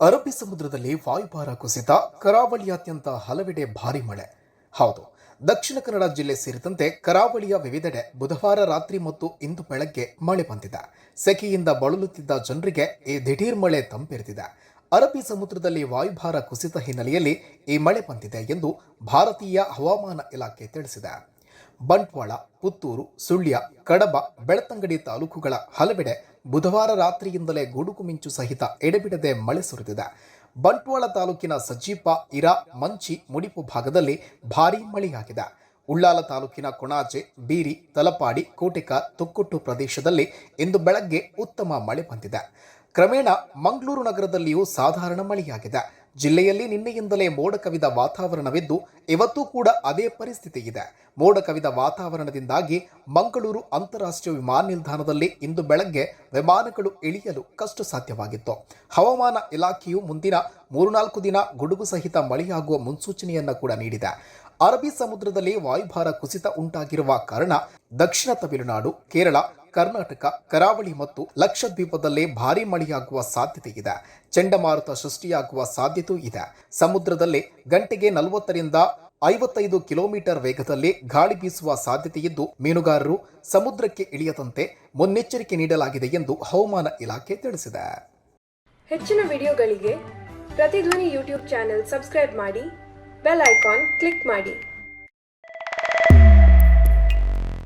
ಅರಬ್ಬಿ ಸಮುದ್ರದಲ್ಲಿ ವಾಯುಭಾರ ಕುಸಿತ, ಕರಾವಳಿಯಾದ್ಯಂತ ಹಲವೆಡೆ ಭಾರಿ ಮಳೆ. ಹೌದು, ದಕ್ಷಿಣ ಕನ್ನಡ ಜಿಲ್ಲೆ ಸೇರಿದಂತೆ ಕರಾವಳಿಯ ವಿವಿಧೆಡೆ ಬುಧವಾರ ರಾತ್ರಿ ಮತ್ತು ಇಂದು ಬೆಳಗ್ಗೆ ಮಳೆ ಬಂದಿದೆ. ಸೆಕೆಯಿಂದ ಬಳಲುತ್ತಿದ್ದ ಜನರಿಗೆ ಈ ದಿಢೀರ್ ಮಳೆ ತಂಪೆರೆದಿದೆ ಅರಬ್ಬಿ ಸಮುದ್ರದಲ್ಲಿ ವಾಯುಭಾರ ಕುಸಿತ ಹಿನ್ನೆಲೆಯಲ್ಲಿ ಈ ಮಳೆ ಬಂದಿದೆ ಎಂದು ಭಾರತೀಯ ಹವಾಮಾನ ಇಲಾಖೆ ತಿಳಿಸಿದೆ. ಬಂಟ್ವಾಳ, ಪುತ್ತೂರು, ಸುಳ್ಯ, ಕಡಬ, ಬೆಳ್ತಂಗಡಿ ತಾಲೂಕುಗಳ ಹಲವೆಡೆ ಬುಧವಾರ ರಾತ್ರಿಯಿಂದಲೇ ಗುಡುಗು ಮಿಂಚು ಸಹಿತ ಎಡೆಬಿಡದೆ ಮಳೆ ಸುರಿದಿದೆ. ಬಂಟ್ವಾಳ ತಾಲೂಕಿನ ಸಜೀಪ, ಇರಾ, ಮಂಚಿ, ಮುಡಿಪು ಭಾಗದಲ್ಲಿ ಭಾರೀ ಮಳೆಯಾಗಿದೆ. ಉಳ್ಳಾಲ ತಾಲೂಕಿನ ಕೊಣಾಜೆ, ಬೀರಿ, ತಲಪಾಡಿ ಕೋಟೆಕಾರ್ ತುಕ್ಕುಟ್ಟು ಪ್ರದೇಶದಲ್ಲಿ ಇಂದು ಬೆಳಗ್ಗೆ ಉತ್ತಮ ಮಳೆ ಬಂದಿದೆ. ಕ್ರಮೇಣ ಮಂಗಳೂರು ನಗರದಲ್ಲಿಯೂ ಸಾಧಾರಣ ಮಳೆಯಾಗಿದೆ. ಜಿಲ್ಲೆಯಲ್ಲಿ ನಿನ್ನೆಯಿಂದಲೇ ಮೋಡ ಕವಿದ ವಾತಾವರಣವಿದ್ದು, ಇವತ್ತೂ ಕೂಡ ಅದೇ ಪರಿಸ್ಥಿತಿ ಇದೆ ಮೋಡ ಕವಿದ ವಾತಾವರಣದಿಂದಾಗಿ ಮಂಗಳೂರು ಅಂತಾರಾಷ್ಟ್ರೀಯ ವಿಮಾನ ನಿಲ್ದಾಣದಲ್ಲಿ ಇಂದು ಬೆಳಗ್ಗೆ ವಿಮಾನಗಳು ಇಳಿಯಲು ಕಷ್ಟ ಸಾಧ್ಯವಾಗಿತ್ತು ಹವಾಮಾನ ಇಲಾಖೆಯು ಮುಂದಿನ ಮೂರ್ನಾಲ್ಕು ದಿನ ಗುಡುಗು ಸಹಿತ ಮಳೆಯಾಗುವ ಮುನ್ಸೂಚನೆಯನ್ನು ಕೂಡ ನೀಡಿದೆ. ಅರಬ್ಬಿ ಸಮುದ್ರದಲ್ಲಿ ವಾಯುಭಾರ ಕುಸಿತ ಉಂಟಾಗಿರುವ ಕಾರಣ ದಕ್ಷಿಣ ತಮಿಳುನಾಡು, ಕೇರಳ ಕರ್ನಾಟಕ, ಕರಾವಳಿ ಮತ್ತು ಲಕ್ಷದ್ವೀಪದಲ್ಲಿ ಭಾರೀ ಮಳೆಯಾಗುವ ಸಾಧ್ಯತೆ ಇದೆ. ಚಂಡಮಾರುತ ಸೃಷ್ಟಿಯಾಗುವ ಸಾಧ್ಯತೆಯೂ ಇದೆ. ಸಮುದ್ರದಲ್ಲಿ ಗಂಟೆಗೆ ನಲವತ್ತರಿಂದ ಐವತ್ತೈದು ಕಿಲೋಮೀಟರ್ ವೇಗದಲ್ಲಿ ಗಾಳಿ ಬೀಸುವ ಸಾಧ್ಯತೆಯಿದ್ದು ಮೀನುಗಾರರು ಸಮುದ್ರಕ್ಕೆ ಇಳಿಯದಂತೆ ಮುನ್ನೆಚ್ಚರಿಕೆ ನೀಡಲಾಗಿದೆ ಎಂದು ಹವಾಮಾನ ಇಲಾಖೆ ತಿಳಿಸಿದೆ. ಹೆಚ್ಚಿನ ವಿಡಿಯೋಗಳಿಗೆ ಪ್ರತಿಧ್ವನಿ ಯೂಟ್ಯೂಬ್ ಚಾನೆಲ್ ಸಬ್ಸ್ಕ್ರೈಬ್ ಮಾಡಿ, ಬೆಲ್ ಐಕಾನ್ ಕ್ಲಿಕ್ ಮಾಡಿ.